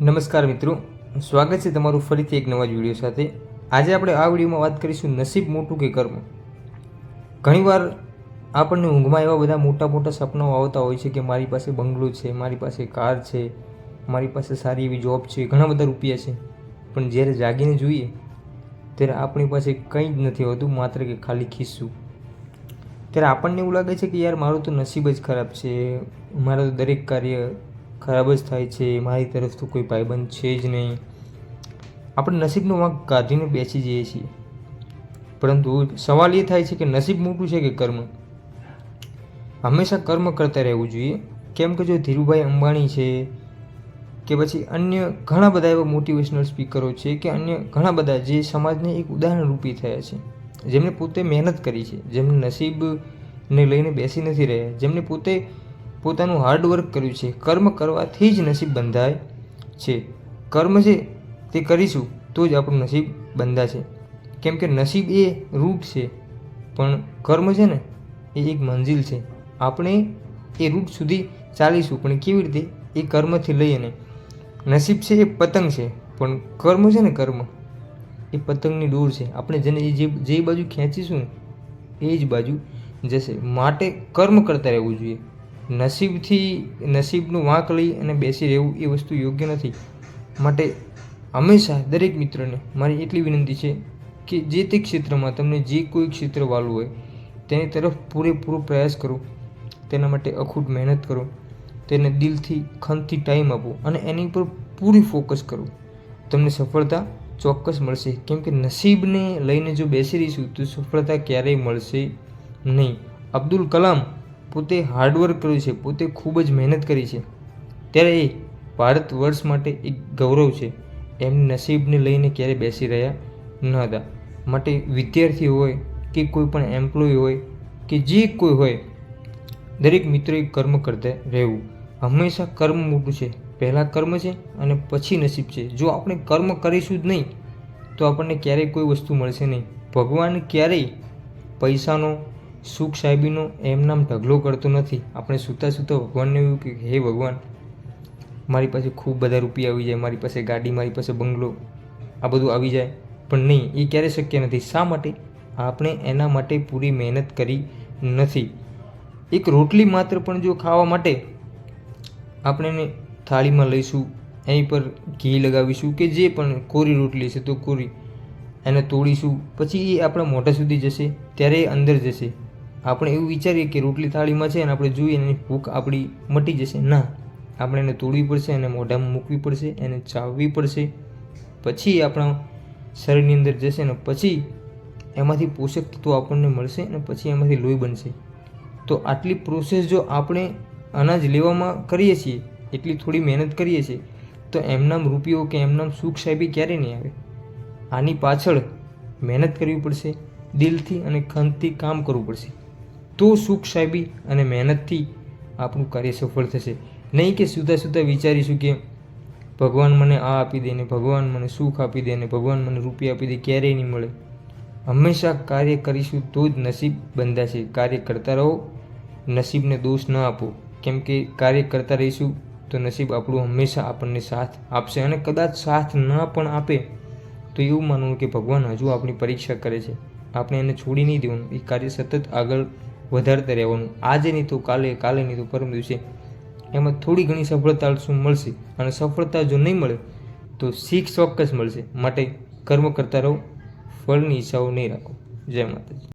નમસ્કાર મિત્રો, સ્વાગત છે તમારું ફરીથી એક નવા જ વીડિયો સાથે. આજે આપણે આ વિડીયોમાં વાત કરીશું નસીબ મોટું કે કર્મ. ઘણીવાર આપણને ઊંઘમાં એવા બધા મોટા મોટા સપનાઓ આવતા હોય છે કે મારી પાસે બંગલો છે, મારી પાસે કાર છે, મારી પાસે સારી એવી જોબ છે, ઘણા બધા રૂપિયા છે. પણ જ્યારે જાગીને જોઈએ, ત્યારે આપણી પાસે કંઈ જ નથી હોતું, માત્ર કે ખાલી ખિસ્સું. ત્યારે આપણને એવું લાગે છે કે યાર મારું તો નસીબ જ ખરાબ છે, મારા તો દરેક કાર્ય ખરાબ જ થાય છે, મારી તરફ તો કોઈ પાયબંધ છે જ નહીં. આપણે નસીબનો વાંક કાઢીને બેસી જઈએ છીએ. પરંતુ સવાલ એ થાય છે કે નસીબ મોટું છે કે કર્મ? હંમેશા કર્મ કરતા રહેવું જોઈએ. કેમ કે જો ધીરુભાઈ અંબાણી છે કે પછી અન્ય ઘણા બધા એવા મોટિવેશનલ સ્પીકરો છે કે અન્ય ઘણા બધા જે સમાજને એક ઉદાહરણ રૂપી થયા છે. જેમણે પોતે મહેનત કરી છે. જેમને નસીબને લઈને બેસી નથી રહ્યા. જેમને પોતે પોતાનું હાર્ડવર્ક કર્યું છે. કર્મ કરવાથી જ નસીબ બંધાય છે. કર્મ છે તે કરીશું તો જ આપણું નસીબ બંધાશે. કેમ કે નસીબ એ રૂટ છે, પણ કર્મ છે ને, એ એક મંજિલ છે. આપણે એ રૂટ સુધી ચાલીશું, પણ કેવી રીતે? એ કર્મથી લઈને. નસીબ છે એ પતંગ છે, પણ કર્મ છે ને કર્મ? એ પતંગની દોર છે. આપણે જેને જે જે બાજુ ખેંચીશું એ જ બાજુ જશે. માટે કર્મ કરતા રહેવું જોઈએ. નસીબથી, નસીબનું વાંક લઈ અને બેસી રહેવું એ વસ્તુ યોગ્ય નથી. માટે હંમેશા દરેક મિત્રને મારી એટલી વિનંતી છે કે જે તે ક્ષેત્રમાં તમને જે કોઈ ક્ષેત્ર વાલું હોય, તેની તરફ પૂરેપૂરો પ્રયાસ કરો. તેના માટે અખૂટ મહેનત કરો. તેને દિલથી, ખંતથી ટાઈમ આપો અને એની પર પૂરી ફોકસ કરો. તમને સફળતા ચોક્કસ મળશે. કેમ કે નસીબને લઈને જો બેસી રહીશું, તો સફળતા ક્યારેય મળશે નહીં. અબ્દુલ કલામ પોતે હાર્ડવર્ક કર્યું છે, પોતે ખૂબ જ મહેનત કરી છે. ત્યારે એ ભારત વર્ષ માટે એક ગૌરવ છે. એમ નસીબને લઈને ક્યારે બેસી રહ્યા ન હતા. માટે વિદ્યાર્થી હોય કે કોઈ પણ એમ્પ્લોય હોય કે જે કોઈ હોય, દરેક મિત્રોએ કર્મ કરતા રહેવું. હંમેશા કર્મ મોટું છે. પહેલાં કર્મ છે અને પછી નસીબ છે. જો આપણે કર્મ કરીશું જ નહીં, તો આપણને ક્યારેય કોઈ વસ્તુ મળશે નહીં. ભગવાન ક્યારેય પૈસાનો સુખ સાહેબીનો એમ નામ ઢગલો કરતો નથી. આપણે સૂતા સૂતા ભગવાનને એવું કે, હે ભગવાન, મારી પાસે ખૂબ બધા રૂપિયા આવી જાય, મારી પાસે ગાડી, મારી પાસે બંગલો, આ બધું આવી જાય. પણ નહીં, એ ક્યારે શક્ય નથી. શા માટે? આપણે એના માટે પૂરી મહેનત કરી નથી. એક રોટલી માત્ર પણ જો ખાવા માટે આપણે થાળીમાં લઈશું, એની પર ઘી લગાવીશું કે જે પણ કોરી રોટલી છે તો કોરી, એને તોડીશું, પછી એ આપણા મોઢા સુધી જશે, ત્યારે એ અંદર જશે. આપણે એવું વિચારીએ કે રોટલી થાળીમાં છે અને આપણે જોઈએ એની ભૂખ આપણી મટી જશે. ના, આપણે એને તોડવી પડશે એને મોઢામાં મૂકવી પડશે, એને ચાવવી પડશે. પછી આપણા શરીરની અંદર જશે ને પછી એમાંથી પોષક તત્વો આપણને મળશે અને પછી એમાંથી લોહી બનશે. તો આટલી પ્રોસેસ જો આપણે અનાજ લેવામાં કરીએ છીએ, એટલી થોડી મહેનત કરીએ છીએ, તો એમનામ રૂપિયો કે એમનામ સુખ સાહેબી ક્યારે નહીં આવે? આની પાછળ મહેનત કરવી પડશે, દિલથી અને ખંતથી કામ કરવું પડશે. તો સુખ સાહેબી અને મહેનતથી આપણું કાર્ય સફળ થશે. નહીં કે સુધા સુધા વિચારીશું કે ભગવાન મને આ આપી દે ને ભગવાન મને સુખ આપી દે ને ભગવાન મને રૂપિયા આપી દે, ક્યારેય નહીં મળે. હંમેશા કાર્ય કરીશું તો જ નસીબ બંધાશે. કાર્ય કરતા રહો, નસીબને દોષ ન આપો. કેમ કે કાર્ય કરતા રહીશું તો નસીબ આપણું હંમેશા આપણને સાથ આપશે અને કદાચ સાથ ન પણ આપે તો એવું માનવું કે ભગવાન હજુ આપણી પરીક્ષા કરે છે. આપણે એને છોડી નહીં દેવાનું. એ કાર્ય સતત આગળ વધારતા રહેવાનું. આજે નહીં તો કાલે કાલે નહીં તો પરમ દિવસે. એમાં થોડી ઘણી સફળતા શું મળશે અને સફળતા જો નહીં મળે, તો શીખ ચોક્કસ મળશે. માટે કર્મ કરતા રહો, ફળની ઈચ્છાઓ નહીં રાખો. જય માતાજી.